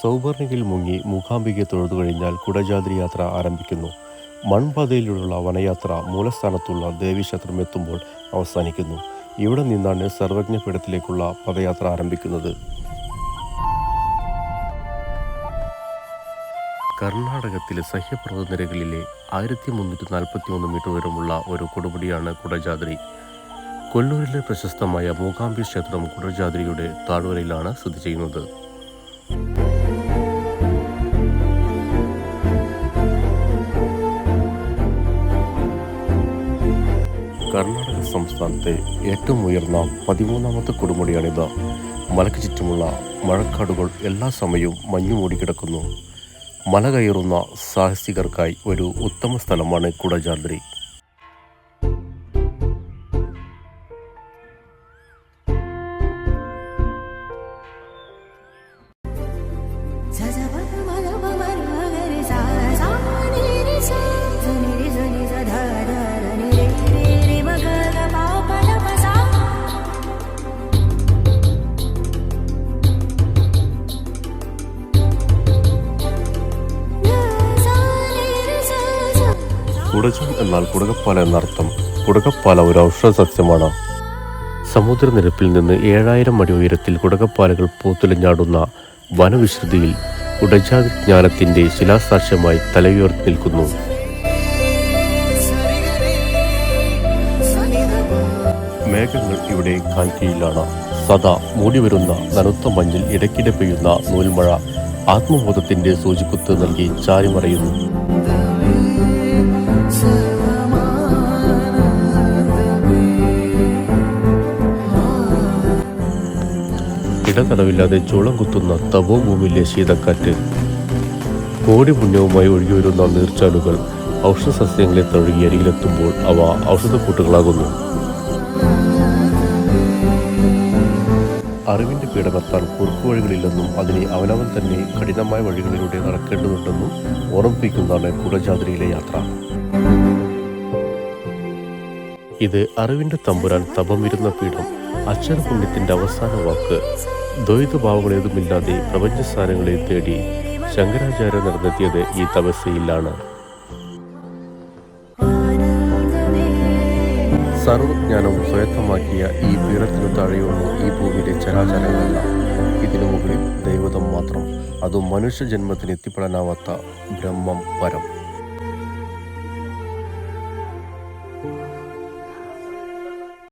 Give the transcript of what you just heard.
സൗപർണികയിൽ മുങ്ങി മൂകാംബികയെ തൊഴുതു കഴിഞ്ഞാൽ കുടജാദ്രി യാത്ര ആരംഭിക്കുന്നു. മൺപാതയിലൂടെയുള്ള വനയാത്ര മൂലസ്ഥാനത്തുള്ള ദേവീക്ഷേത്രം എത്തുമ്പോൾ അവസാനിക്കുന്നു. ഇവിടെ നിന്നാണ് സർവജ്ഞപീഠത്തിലേക്കുള്ള പദയാത്ര ആരംഭിക്കുന്നത്. കർണാടകത്തിലെ സഹ്യപർവതനിരകളിലെ ആയിരത്തി മുന്നൂറ്റി നാൽപ്പത്തി ഒന്ന് മീറ്റർ ഉയരമുള്ള ഒരു കൊടുമുടിയാണ് കുടജാദ്രി കൊല്ലൂരിലെ പ്രശസ്തമായ മൂകാംബി ക്ഷേത്രം കുടജാദ്രിയുടെ താഴ്വരയിലാണ് സ്ഥിതി ചെയ്യുന്നത്. കർണാടക സംസ്ഥാനത്തെ ഏറ്റവും ഉയർന്ന പതിമൂന്നാമത്തെ കൊടുമുടിയാണിത്. മലയ്ക്ക് ചുറ്റുമുള്ള മഴക്കാടുകൾ എല്ലാ സമയവും മഞ്ഞു മൂടിക്കിടക്കുന്നു മല കയറുന്ന സാഹസികർക്കായി ഒരു ഉത്തമ സ്ഥലമാണ് കുടജാദ്രി. കുടജം എന്നാൽ കുടകപ്പാല എന്നർത്ഥം. കുടകപ്പാല ഒരു ഔഷധ സസ്യമാണ്. സമുദ്രനിരപ്പിൽ നിന്ന് ഏഴായിരം അടി ഉയരത്തിൽ കുടകപ്പാലകൾ പൂത്തുലഞ്ഞാടുന്ന വനവിശ്രുതിയിൽ കുടജാജ്ഞാനത്തിന്റെ ശിലാസാക്ഷ്യമായി തലയുയർത്തി നിൽക്കുന്നു. മേഘങ്ങൾ ഇവിടെ കാൽക്കീഴിലാണ് സദാ മൂടി വരുന്ന നനുത്ത മഞ്ഞിൽ ഇടയ്ക്കിടെ പെയ്യുന്ന നൂൽമഴ ആത്മബോധത്തിന്റെ സൂചിക്കുത്ത് നൽകി ചാരിമറയുന്നു. ഇടതടവില്ലാതെ ചുളം കുത്തുന്ന തപോഭൂമിയിലെ ശീതക്കാറ്റ്. കോടി പുണ്യവുമായി ഒഴുകിവരുന്ന നീർച്ചാലുകൾ ഔഷധസസ്യങ്ങളെ തഴുകി അരികിലെത്തുമ്പോൾ അവ ഔഷധക്കൂട്ടുകളാകുന്നു. അറിവിന്റെ പീഡനത്താൽ കുറുക്കുവഴികളില്ലെന്നും അതിനെ അവനവൻ തന്നെ കഠിനമായ വഴികളിലൂടെ നടക്കേണ്ടതുണ്ടെന്നും ഓർമ്മിപ്പിക്കുന്നതാണ് കുടജാതിരിയിലെ യാത്ര. ഇത് അറിവിന്റെ തമ്പുരാൻ തപമിരുന്ന പീഠം അക്ഷരപുണ്യത്തിന്റെ അവസാന വാക്ക്. ദ്വൈതഭാവങ്ങളേതുമില്ലാതെ പ്രപഞ്ചസ്ഥാനങ്ങളെ തേടി ശങ്കരാചാര്യ നടന്നെത്തിയത് ഈ തപസ്യയിലാണ് സർവജ്ഞാനവും സ്വയത്തമാക്കിയ ഈ പീഠത്തിനു താഴെയുള്ള ഈ ഭൂമിയിലെ ചരാചരങ്ങളല്ല ഇതിനു മുകളിൽ ദൈവതം മാത്രം. അതും മനുഷ്യജന്മത്തിന് എത്തിപ്പെടാനാവാത്ത ബ്രഹ്മം പരം.